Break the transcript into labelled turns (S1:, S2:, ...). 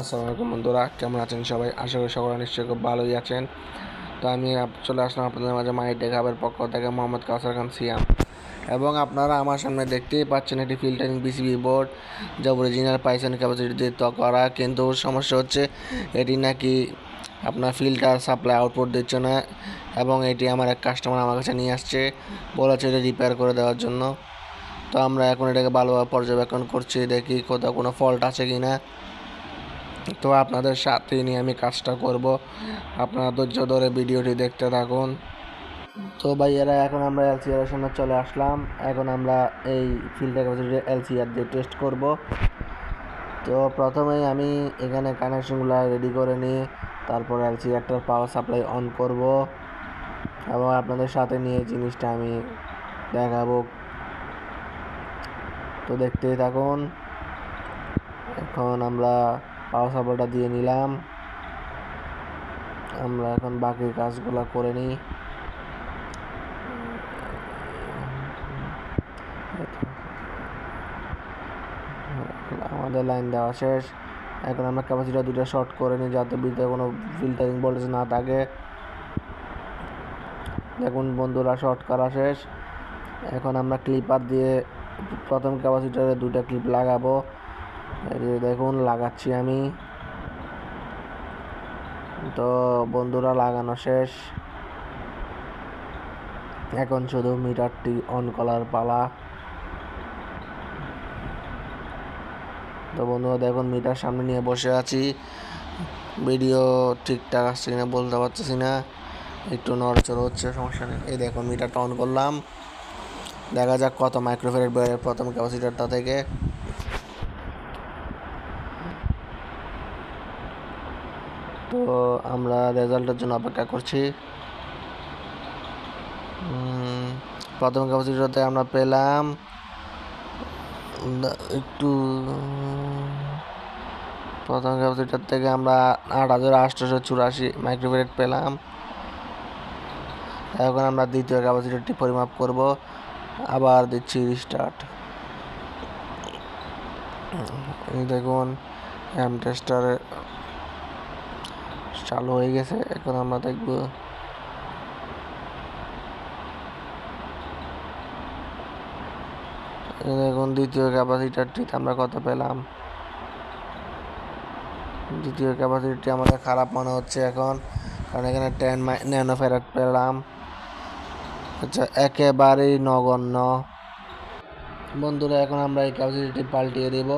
S1: আসসালামু আলাইকুম বন্ধুরা, কেমন আছেন সবাই? আশা করি সকলে নিশ্চয়ই খুব ভালোই আছেন। তো আমি চলে আসলাম আপনাদের মাঝে মাই টেকাবের পক্ষ থেকে, মোহাম্মদ কাউসার খান সিয়াম। এবং আপনারা আমার সামনে দেখতেই পাচ্ছেন এটি ফিল্টারিং বিসিবি বোর্ড যা অরিজিনাল পাইসন ক্যাপাসিটি দিয়ে তো করা। কিন্তু সমস্যা হচ্ছে, এটি নাকি আপনার ফিল্টার সাপ্লাই আউটপুট দিচ্ছে না, এবং এটি আমার এক কাস্টমার আমার কাছে নিয়ে আসছে, বলেছে এটা রিপেয়ার করে দেওয়ার জন্য। তো আমরা এখন এটাকে ভালোভাবে পর্যবেক্ষণ করছি, দেখি কোথাও কোনো ফল্ট আছে কি না তো আপনাদের সাথে নিয়ে আমি কাজটা করব। আপনারা ধৈর্য ধরে ভিডিওটি দেখতে থাকুন। তো ভাইয়েরা এখন আমরা এলসিআর সামনে চলে আসলাম। এখন আমরা এই ফিল্টার ক্যাপাসিটি এলসিআর দিয়ে টেস্ট করব। তো প্রথমেই আমি এখানে কানেকশনগুলো রেডি করে নিই। তারপর এলসিআরটার পাওয়ার সাপ্লাই অন করব। এবং আপনাদের সাথে নিয়ে জিনিসটা আমি দেখাবো। তো দেখতেই থাকুন। এখন আমরা পাওয়ার সাপ্লাইটা দিয়ে নিলাম। আমরা এখন বাকি কাজগুলো করে নিই। আমাদের লাইন দেওয়া শেষ। এখন আমরা ক্যাপাসিটি দুটো শর্ট করে নিই যাতে ভিতরে কোনো ফিল্টারিং ভোল্টেজ না থাকে। দেখুন বন্ধুরা শর্ট করা শেষ। এখন আমরা ক্লিপার দিয়ে প্রথম ক্যাপাসিটারে দুটো ক্লিপ লাগাবো। দেখুন, লাগাচ্ছি আমি। তো বন্ধুরা, লাগানো শেষ। এখন শুধু মিটারটি অন করার পালা। তো বন্ধুরা, দেখুন, মিটার সামনে নিয়ে বসে আছি। ভিডিও ঠিকঠাক আসছে কিনা বলতে পারতেছি না। একটু নড়চড় হচ্ছে, সমস্যা নেই। এই দেখুন, মিটারটা অন করলাম। দেখা যাক কত মাইক্রোফেরেট বেড়ে প্রথম ক্যাপাসিটারটা থেকে। তো আমরা রেজাল্টের জন্য অপেক্ষা করছি। উম, প্রথম ক্যাপাসিটারতে আমরা পেলাম একটু প্রথম ক্যাপাসিটার থেকে আমরা আট হাজার আটশোশো চুরাশি মাইক্রোফেরেট পেলাম। এখন আমরা দ্বিতীয় ক্যাপাসিটারটি পরিমাপ করব আবার দিচ্ছি রিস্টার্ট দেখুন এম টেস্টার চালু হয়ে গেছে, এখন আমরা দেখব। এই দেখুন, দ্বিতীয় ক্যাপাসিটারটিতে আমরা কত পেলাম? দ্বিতীয় ক্যাপাসিটি আমাদের খারাপ মনে হচ্ছে এখন, কারণ এখানে টেন ন্যানো ফেরাট পেলাম। আচ্ছা একেবারেই নগণ্য। বন্ধুরা, এখন আমরা এই ক্যাপাসিটি পাল্টিয়ে দেব।